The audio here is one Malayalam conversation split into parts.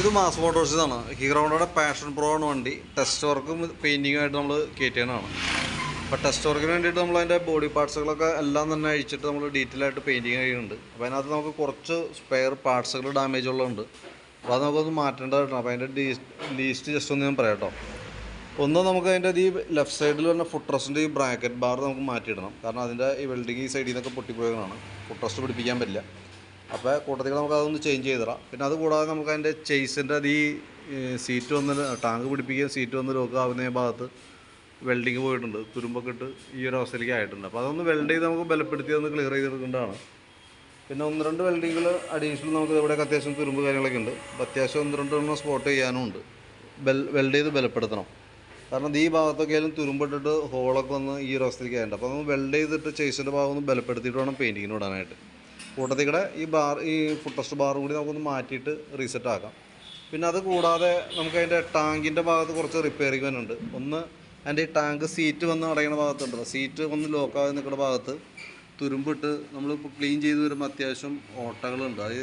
ഇത് മാസ് മോട്ടോഴ്സിന്നാണ് ഹീറോ ഹോണ്ടയുടെ പാഷൻ പ്രോ ആണ് വണ്ടി. ടെസ്റ്റ് വർക്കും പെയിന്റിങ്ങും ആയിട്ട് നമ്മൾ കയറ്റിയതാണ് അപ്പോൾ ടെസ്റ്റ് വർക്കിന് വേണ്ടിയിട്ട് നമ്മൾ അതിന്റെ ബോഡി പാർട്സുകളൊക്കെ എല്ലാം തന്നെ അഴിച്ചിട്ട് നമ്മൾ ഡീറ്റെയിൽ ആയിട്ട് പെയിന്റിങ് കഴിയുന്നുണ്ട് അപ്പോൾ അതിനകത്ത് നമുക്ക് കുറച്ച് സ്പെയർ പാർട്സുകൾ ഡാമേജ് ഉള്ളതുണ്ട്. അപ്പോൾ അത് നമുക്കൊന്ന് മാറ്റേണ്ടതായിട്ടാണ് അപ്പോൾ അതിന്റെ ലീസ്റ്റ് ജസ്റ്റ് ഒന്ന് ഞാൻ പറയാം കേട്ടോ. ഒന്ന് നമുക്ക് അതിന്റെ ഈ ലെഫ്റ്റ് സൈഡിൽ വരുന്ന ഫുട്രസിന്റെ ഈ ബ്രാക്കറ്റ് ബാർ നമുക്ക് മാറ്റിയിടണം. കാരണം അതിന്റെ ഈ വെൽഡിങ് ഈ സൈഡിൽ നിന്നൊക്കെ പൊട്ടിപ്പോയതാണ്. ഫുട്രസ്റ്റ് പിടിപ്പിക്കാൻ പറ്റില്ല. അപ്പോൾ കൂട്ടത്തിൽ നമുക്ക് അതൊന്ന് ചേഞ്ച് ചെയ്ത് തരാം. പിന്നെ അത് കൂടാതെ നമുക്ക് അതിന്റെ ചെയ്സിന്റെ അത് ഈ സീറ്റ് വന്ന് ടാങ്ക് പിടിപ്പിക്കുകയും സീറ്റ് വന്ന് ലോക്ക് ആവുന്ന ഭാഗത്ത് വെൽഡിങ് പോയിട്ടുണ്ട്. തുരുമ്പൊക്കെ ഇട്ട് ഈ ഒരു അവസ്ഥയിലേക്ക് ആയിട്ടുണ്ട്. അപ്പോൾ അതൊന്ന് വെൽഡ് ചെയ്ത് നമുക്ക് ബലപ്പെടുത്തി ഒന്ന് ക്ലിയർ ചെയ്തെടുക്കേണ്ടതാണ് പിന്നെ ഒന്ന് രണ്ട് വെൽഡിങ്ങൾ അഡീഷണൽ നമുക്ക് ഇവിടെയൊക്കെ അത്യാവശ്യം തുരുമ്പ് കാര്യങ്ങളൊക്കെ ഉണ്ട്. അപ്പോൾ അത്യാവശ്യം ഒന്ന് രണ്ട് എണ്ണം സ്പോട്ട് ചെയ്യാനും ഉണ്ട്. ബെൽ വെൽഡ് ചെയ്ത് ബലപ്പെടുത്തണം. കാരണം ഈ ഭാഗത്തൊക്കെ ആയാലും തുരുമ്പിട്ടിട്ട് ഹോളൊക്കെ ഒന്ന് ഈ ഒരു അവസ്ഥയിലേക്ക് ആയിട്ടുണ്ട്. അപ്പോൾ നമ്മൾ വെൽഡ് ചെയ്തിട്ട് ചേസിന്റെ ഭാഗം ഒന്ന് ബലപ്പെടുത്തിയിട്ട് വേണം പെയിന്റിങ്ങിന് ഇടാനായിട്ട് കൂട്ടത്തിൽ കൂടെ ഈ ബാർ ഈ ഫുട്ടസ്റ്റ് ബാർ കൂടി നമുക്കൊന്ന് മാറ്റിയിട്ട് റീസെറ്റ് ആക്കാം. പിന്നെ അത് കൂടാതെ നമുക്ക് അതിന്റെ ടാങ്കിന്റെ ഭാഗത്ത് കുറച്ച് റിപ്പയറിങ് വരുന്നുണ്ട് ഒന്ന് അതിന്റെ ഈ ടാങ്ക് സീറ്റ് വന്ന് അടയുന്ന ഭാഗത്തുണ്ടല്ലോ. സീറ്റ് വന്ന് ലോക്കായി നിൽക്കുന്ന ഭാഗത്ത് തുരുമ്പിട്ട് നമ്മൾ ഇപ്പോൾ ക്ലീൻ ചെയ്ത് വരുമ്പോൾ അത്യാവശ്യം ഓട്ടകളുണ്ട്. അത്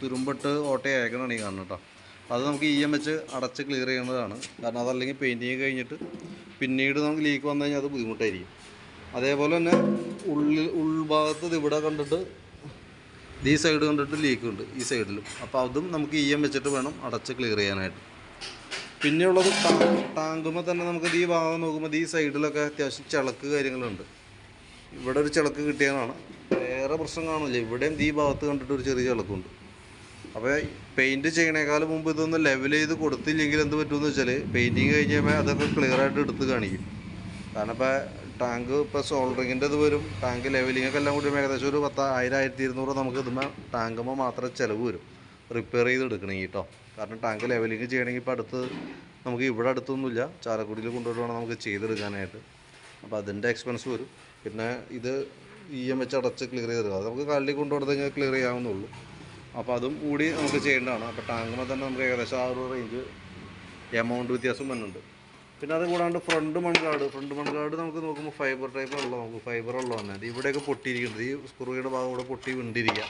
തുരുമ്പിട്ട് ഓട്ടയക്കണമാണ് ഈ കാണുന്നത് കേട്ടോ. അത് നമുക്ക് ഇ എം വെച്ച് അടച്ച് ക്ലിയർ ചെയ്യേണ്ടതാണ്. കാരണം അതല്ലെങ്കിൽ പെയിന്റിങ് കഴിഞ്ഞിട്ട് പിന്നീട് നമുക്ക് ലീക്ക് വന്നു കഴിഞ്ഞാൽ അത് ബുദ്ധിമുട്ടായിരിക്കും. അതേപോലെ തന്നെ ഉള്ളിൽ ഉൾഭാഗത്ത് ഇവിടെ കണ്ടിട്ട് ഈ സൈഡ് കണ്ടിട്ട് ലീക്ക് ഉണ്ട് ഈ സൈഡിലും അപ്പോൾ അതും നമുക്ക് ഇ എം വെച്ചിട്ട് വേണം അടച്ച് ക്ലിയർ ചെയ്യാനായിട്ട്. പിന്നെയുള്ളത് ടാങ്കുമ്പോൾ തന്നെ നമുക്ക് ഈ ഭാഗം നോക്കുമ്പോൾ ഈ സൈഡിലൊക്കെ അത്യാവശ്യം ചിളക്ക് കാര്യങ്ങളുണ്ട്. ഇവിടെ ഒരു ചിളക്ക് കിട്ടിയതാണ്. വേറെ പ്രശ്നം കാണില്ല. ഇവിടെയും ഈ ഭാഗത്ത് കണ്ടിട്ട് ഒരു ചെറിയ ചിളക്കുണ്ട്. അപ്പോൾ പെയിന്റ് ചെയ്യണേക്കാൾ മുമ്പ് ഇതൊന്ന് ലെവൽ ചെയ്ത് കൊടുത്തില്ലെങ്കിൽ എന്ത് പറ്റുമെന്ന് വെച്ചാൽ പെയിന്റിങ് കഴിഞ്ഞ് കഴിയുമ്പോൾ അതൊക്കെ ക്ലിയറായിട്ട് എടുത്ത് കാണിക്കും. കാരണം ഇപ്പോൾ ടാങ്ക് ഇപ്പോൾ സോൾഡറിങ്ങിന്റെ ഇത് വരും. ടാങ്ക് ലെവലിങ്ങൊക്കെ എല്ലാം കൂടി ഏകദേശം ഒരു പത്ത് ആയിരം ആയിരത്തി ഇരുന്നൂറ് നമുക്ക് ഇതുമ്പോൾ ടാങ്കുമ്പോൾ മാത്രമേ ചിലവ് വരും. റിപ്പയർ ചെയ്ത് എടുക്കണമെങ്കിൽ കേട്ടോ. കാരണം ടാങ്ക് ലെവലിങ് ചെയ്യണമെങ്കിൽ ഇപ്പോൾ അടുത്ത് നമുക്ക് ഇവിടെ അടുത്തൊന്നുമില്ല. ചാലക്കുടിയിൽ കൊണ്ടുപോയിട്ട് വേണം നമുക്ക് ചെയ്തെടുക്കാനായിട്ട്. അപ്പോൾ അതിന്റെ എക്സ്പെൻസ് വരും. പിന്നെ ഇത് ഇ എം വെച്ച് അടച്ച് ക്ലിയർ ചെയ്ത് അത് നമുക്ക് കള്ളി കൊണ്ടുപോയി ക്ലിയർ ചെയ്യാവുന്നുള്ളൂ അപ്പോൾ അതും കൂടി നമുക്ക് ചെയ്യേണ്ടതാണ്. അപ്പോൾ ടാങ്കുമ്പോൾ തന്നെ നമുക്ക് ഏകദേശം ആ ഒരു റേഞ്ച് എമൗണ്ട് വ്യത്യാസം വരുന്നുണ്ട് പിന്നെ അത് കൂടാണ്ട് ഫ്രണ്ട് മൺകാട്. ഫ്രണ്ട് മൺകാട് നമുക്ക് നോക്കുമ്പോൾ ഫൈബർ ടൈപ്പ് ഉള്ള നമുക്ക് ഫൈബർ ഉള്ളതാണ് ഇത് ഇവിടെയൊക്കെ പൊട്ടിയിരിക്കുന്നത് ഈ സ്ക്രൂയുടെ ഭാഗം ഇവിടെ പൊട്ടി വിണ്ടിരിക്കുക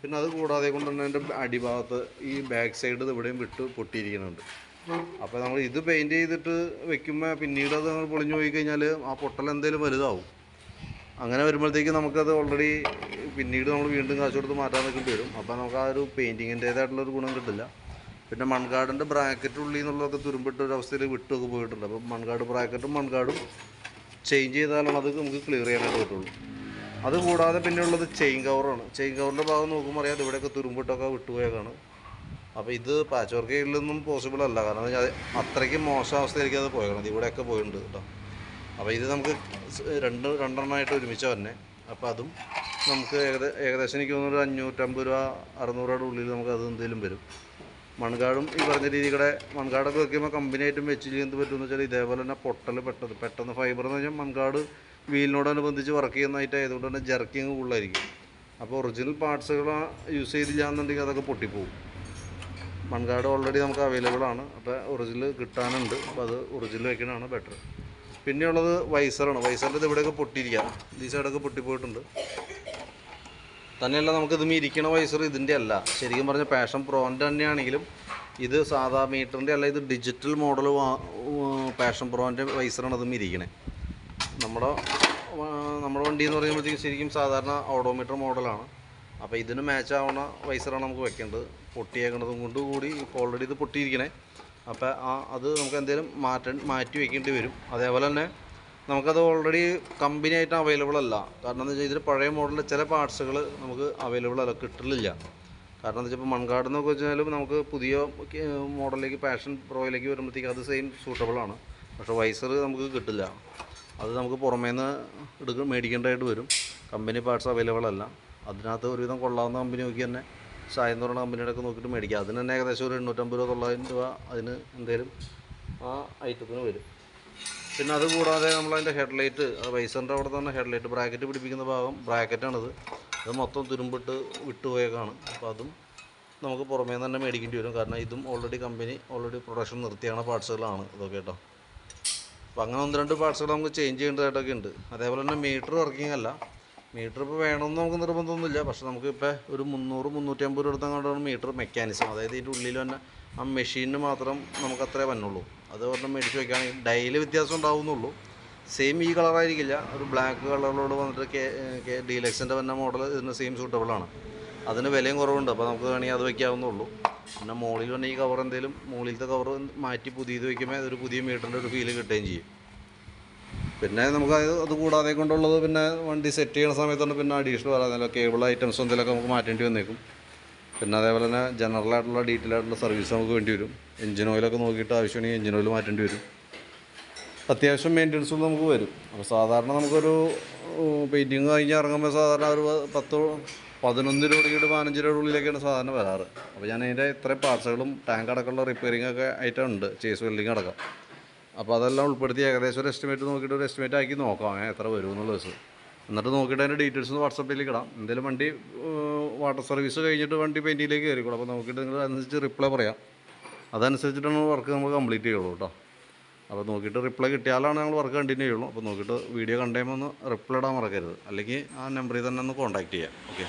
പിന്നെ അത് കൂടാതെ കൊണ്ട് തന്നെ അതിന്റെ അടിഭാഗത്ത് ഈ ബാക്ക് സൈഡ് ഇവിടെയും വിട്ട് പൊട്ടിയിരിക്കുന്നുണ്ട്. അപ്പോൾ നമ്മൾ ഇത് പെയിന്റ് ചെയ്തിട്ട് വെക്കുമ്പോൾ പിന്നീട് അത് നമ്മൾ പൊളിഞ്ഞു പോയി കഴിഞ്ഞാൽ ആ പൊട്ടൽ എന്തെങ്കിലും വലുതാവും. അങ്ങനെ വരുമ്പോഴത്തേക്ക് നമുക്കത് ഓൾറെഡി പിന്നീട് നമ്മൾ വീണ്ടും കാശ് കൊടുത്ത് മാറ്റാൻ നിൽക്കേണ്ടി വരും. അപ്പോൾ നമുക്ക് ആ ഒരു പെയിന്റിങ്ങിന്റേതായിട്ടുള്ളൊരു ഗുണം കിട്ടില്ല. പിന്നെ മൺകാടിന്റെ ബ്രാക്കറ്റ് ഉള്ളിൽ നിന്നുള്ളതൊക്കെ തുരുമ്പിട്ട ഒരു അവസ്ഥയിൽ വിട്ടൊക്കെ പോയിട്ടുണ്ട്. അപ്പോൾ മൺകാട് ബ്രാക്കറ്റും മൺകാടും ചേഞ്ച് ചെയ്താലാണ് അത് നമുക്ക് ക്ലിയർ ചെയ്യാനായിട്ട് പറ്റുള്ളൂ. അത് കൂടാതെ പിന്നെ ഉള്ളത് ചെയിൻ കവറാണ് ചെയിൻ കവറിന്റെ ഭാഗം നോക്കുമ്പോൾ അറിയാം ഇവിടെയൊക്കെ തുരുമ്പിട്ടൊക്കെ വിട്ടുപോയേക്കാണ്. അപ്പോൾ ഇത് പാച്ച് വർക്ക് ചെയ്യലൊന്നും പോസിബിൾ അല്ല. കാരണം അത് അത്രയ്ക്ക് മോശം അവസ്ഥയിലേക്ക് അത് പോയേക്കണം. ഇവിടെയൊക്കെ പോയിട്ടുണ്ട് കേട്ടോ. അപ്പോൾ ഇത് നമുക്ക് രണ്ട് രണ്ടെണ്ണമായിട്ട് ഒരുമിച്ച് തന്നെ അപ്പോൾ അതും നമുക്ക് ഏകദേശം ഏകദേശം എനിക്ക് തോന്നുന്നു ഒരു അഞ്ഞൂറ്റമ്പത് രൂപ അറുന്നൂറ് രൂപയുടെ ഉള്ളിൽ നമുക്ക് അത് എന്തെങ്കിലും വരും. മൺകാടും ഈ പറഞ്ഞ രീതിയുടെ മൺകാടൊക്കെ വെക്കുമ്പോൾ കമ്പനിയായിട്ടും വെച്ച് ചെയ്യുന്നത് പറ്റുമെന്ന് വെച്ചാൽ ഇതേപോലെ തന്നെ പൊട്ടൽ പെട്ടത്. പെട്ടെന്ന് ഫൈബർ എന്ന് വെച്ചാൽ മൺകാട് വീലിനോടനുബന്ധിച്ച് വർക്ക് ചെയ്യുന്നതായിട്ട് ആയതുകൊണ്ട് തന്നെ ജർക്കിങ് കൂടുതലായിരിക്കും. അപ്പോൾ ഒറിജിനൽ പാർട്സുകൾ യൂസ് ചെയ്തില്ല എന്നുണ്ടെങ്കിൽ അതൊക്കെ പൊട്ടിപ്പോവും. മൺകാട് ഓൾറെഡി നമുക്ക് അവൈലബിൾ ആണ്. അപ്പോൾ ഒറിജിനൽ കിട്ടാനുണ്ട്. അപ്പോൾ അത് ഒറിജിനൽ വയ്ക്കണതാണ് ബെറ്റർ പിന്നെയുള്ളത് വൈസറാണ് വൈസറിന്റെ ഇത് ഇവിടെയൊക്കെ പൊട്ടിയിരിക്കുക ഈ സൈഡൊക്കെ പൊട്ടിപ്പോയിട്ടുണ്ട്. തന്നെയല്ല നമുക്ക് ഇത് ഇരിക്കണ വൈസർ ഇതിന്റെ അല്ല ശരിക്കും പറഞ്ഞ പാഷൻ പ്രോന്റെ തന്നെയാണെങ്കിലും ഇത് സാധാ മീറ്ററിന്റെ അല്ല ഇത് ഡിജിറ്റൽ മോഡൽ പാഷൻ പ്രോന്റെ വൈസറാണ് ഇതും ഇരിക്കണേ നമ്മുടെ നമ്മുടെ വണ്ടി എന്ന് പറയുമ്പോഴത്തേക്കും ശരിക്കും സാധാരണ ഓഡോമീറ്റർ മോഡലാണ് അപ്പോൾ ഇതിന് മാച്ച് ആവുന്ന വൈസറാണ് നമുക്ക് വെക്കേണ്ടത്. പൊട്ടിയേക്കുന്നതും കൊണ്ട് കൂടി ഇപ്പോൾ ഓൾറെഡി ഇത് പൊട്ടിയിരിക്കണേ. അപ്പോൾ ആ അത് നമുക്ക് എന്തെങ്കിലും മാറ്റ മാറ്റി വെക്കേണ്ടി വരും. അതേപോലെ തന്നെ നമുക്കത് ഓൾറെഡി കമ്പനി ആയിട്ട് അവൈലബിൾ അല്ല. കാരണം എന്താ വെച്ചാൽ ഇതിൽ പഴയ മോഡലിലെ ചില പാർട്സുകൾ നമുക്ക് അവൈലബിൾ അല്ല കിട്ടലില്ല. കാരണം എന്താ വെച്ചാൽ ഇപ്പോൾ മൺകാട് എന്നൊക്കെ വെച്ചാലും നമുക്ക് പുതിയ മോഡലിലേക്ക് പാഷൻ പ്രോയിലേക്ക് വരുമ്പോഴത്തേക്ക് അത് സെയിം സൂട്ടബിൾ ആണ്. പക്ഷേ വൈസർ നമുക്ക് കിട്ടില്ല. അത് നമുക്ക് പുറമേ നിന്ന് എടുക്ക മേടിക്കേണ്ടതായിട്ട് വരും. കമ്പനി പാർട്സ് അവൈലബിൾ അല്ല. അതിനകത്ത് ഒരുവിധം കൊള്ളാവുന്ന കമ്പനി നോക്കി തന്നെ സായം എന്ന് പറയുന്ന കമ്പനിയുടെ ഒക്കെ നോക്കിയിട്ട് മേടിക്കുക അതിന് തന്നെ ഏകദേശം ഒരു എണ്ണൂറ്റമ്പത് രൂപ തൊള്ളായിരം രൂപ അതിന് എന്തെങ്കിലും ആ ഐറ്റത്തിന് വരും. പിന്നെ അത് കൂടാതെ നമ്മളതിന്റെ ഹെഡ്ലൈറ്റ് വൈസറിന്റെ അവിടെ തന്നെ ഹെഡ്ലൈറ്റ് ബ്രാക്കറ്റ് പിടിപ്പിക്കുന്ന ഭാഗം ബ്രാക്കറ്റാണിത് അത് മൊത്തം തുരുമ്പിട്ട് വിട്ടുപോയേക്കാണ്. അപ്പോൾ അതും നമുക്ക് പുറമേ നിന്ന് തന്നെ മേടിക്കേണ്ടി വരും. കാരണം ഇതും ഓൾറെഡി കമ്പനി ഓൾറെഡി പ്രൊഡക്ഷൻ നിർത്തിയാണ് പാർട്സുകളാണ് ഇതൊക്കെ കേട്ടോ. അപ്പോൾ അങ്ങനെ ഒന്ന് രണ്ട് പാർട്സുകൾ നമുക്ക് ചേഞ്ച് ചെയ്യേണ്ടതായിട്ടൊക്കെ ഉണ്ട്. അതേപോലെ തന്നെ മീറ്റർ വർക്കിംഗ് അല്ല. മീറ്റർ ഇപ്പോൾ വേണമെന്ന് നമുക്ക് നിർബന്ധമൊന്നുമില്ല. പക്ഷെ നമുക്ക് ഇപ്പോൾ ഒരു മുന്നൂറ് മുന്നൂറ്റി അമ്പത് രൂപ എടുത്തങ്ങോട്ടാണ് മീറ്റർ മെക്കാനിസം അതായത് ഇതിന്റെ ഉള്ളിൽ തന്നെ ആ മെഷീനിന് മാത്രം നമുക്ക് അത്രേ പറ്റുള്ളൂ അത് ഒരെണ്ണം മേടിച്ച് വയ്ക്കുകയാണെങ്കിൽ ഡൈൽ വ്യത്യാസം ഉണ്ടാവുന്നുള്ളൂ. സെയിം ഈ കളറായിരിക്കില്ല ഒരു ബ്ലാക്ക് കളറിലോട് വന്നിട്ട് കെ ഡീലക്സിന്റെ തന്നെ മോഡൽ ഇതിന് സെയിം സൂട്ടബിൾ ആണ്. അതിന് വിലയും കുറവുണ്ട്. അപ്പോൾ നമുക്ക് വേണമെങ്കിൽ അത് വയ്ക്കാവുന്നുള്ളൂ പിന്നെ മുകളിൽ തന്നെ ഈ കവർ എന്തെങ്കിലും മുകളിലത്തെ കവർ മാറ്റി പുതിയത് വയ്ക്കുമ്പോൾ അതൊരു പുതിയ മീറ്ററിന്റെ ഒരു ഫീൽ കിട്ടുകയും ചെയ്യും. പിന്നെ നമുക്ക് അത് കൂടാതെ കൊണ്ടുള്ളത് പിന്നെ വണ്ടി സെറ്റ് ചെയ്യുന്ന സമയത്താണ് പിന്നെ അഡീഷണൽ പറയാൻ കേബിൾ ഐറ്റംസ് എന്തെങ്കിലുമൊക്കെ നമുക്ക് മാറ്റേണ്ടി വന്നേക്കും. പിന്നെ അതേപോലെ തന്നെ ജനറൽ ആയിട്ടുള്ള ഡീറ്റെയിൽ ആയിട്ടുള്ള സർവീസ് നമുക്ക് വേണ്ടി വരും. എഞ്ചിൻ ഓയിലൊക്കെ നോക്കിയിട്ട് ആവശ്യമാണെങ്കിൽ എഞ്ചിൻ ഓയിൽ മാറ്റേണ്ടി വരും. അത്യാവശ്യം മെയിന്റെനൻസും നമുക്ക് വരും. അപ്പോൾ സാധാരണ നമുക്കൊരു പെയിന്റിങ് കഴിഞ്ഞ് ഇറങ്ങുമ്പോൾ സാധാരണ ഒരു പത്ത് പതിനൊന്ന് രൂപയുടെ പതിനഞ്ച് രൂപയുടെ ഉള്ളിലേക്കാണ് സാധാരണ വരാറ്. അപ്പോൾ ഞാൻ അതിന്റെ ഇത്രയും പാർട്സുകളും ടാങ്ക് അടക്കമുള്ള റിപ്പയറിംഗ് ഒക്കെ ആയിട്ടാണ് ഉണ്ട്. ചേസ് വെൽഡിങ് അടക്കം. അപ്പോൾ അതെല്ലാം ഉൾപ്പെടുത്തി ഏകദേശം ഒരു എസ്റ്റിമേറ്റ് നോക്കിയിട്ട് ഒരു എസ്റ്റിമേറ്റ് ആക്കി നോക്കാം. എത്ര വരും എന്നുള്ള ദിവസം. എന്നിട്ട് നോക്കിയിട്ട് അതിന്റെ ഡീറ്റെയിൽസ് ഒന്ന് വാട്സപ്പിലേക്ക് ഇടാം. എന്തെങ്കിലും വണ്ടി വാട്ടർ സർവീസ് കഴിഞ്ഞിട്ട് വണ്ടി പെയിന്റിലേക്ക് കയറിക്കോളൂ അപ്പോൾ നോക്കിയിട്ട് നിങ്ങൾ അതനുസരിച്ച് റിപ്ലൈ പറയാം. അതനുസരിച്ചിട്ടാണ് വർക്ക് നമ്മൾ കംപ്ലീറ്റ് ചെയ്യുള്ളൂ കേട്ടോ അപ്പോൾ നോക്കിയിട്ട് റിപ്ലൈ കിട്ടിയാലാണ് ഞങ്ങൾ വർക്ക് കണ്ടിന്യൂ ചെയ്യുള്ളൂ. അപ്പോൾ നോക്കിയിട്ട് വീഡിയോ കണ്ടുമ്പോൾ ഒന്ന് റിപ്ലൈ ഇടാൻ മറക്കരുത്. അല്ലെങ്കിൽ ആ നമ്പറിൽ തന്നെ ഒന്ന് കോൺടാക്റ്റ് ചെയ്യാം. ഓക്കെ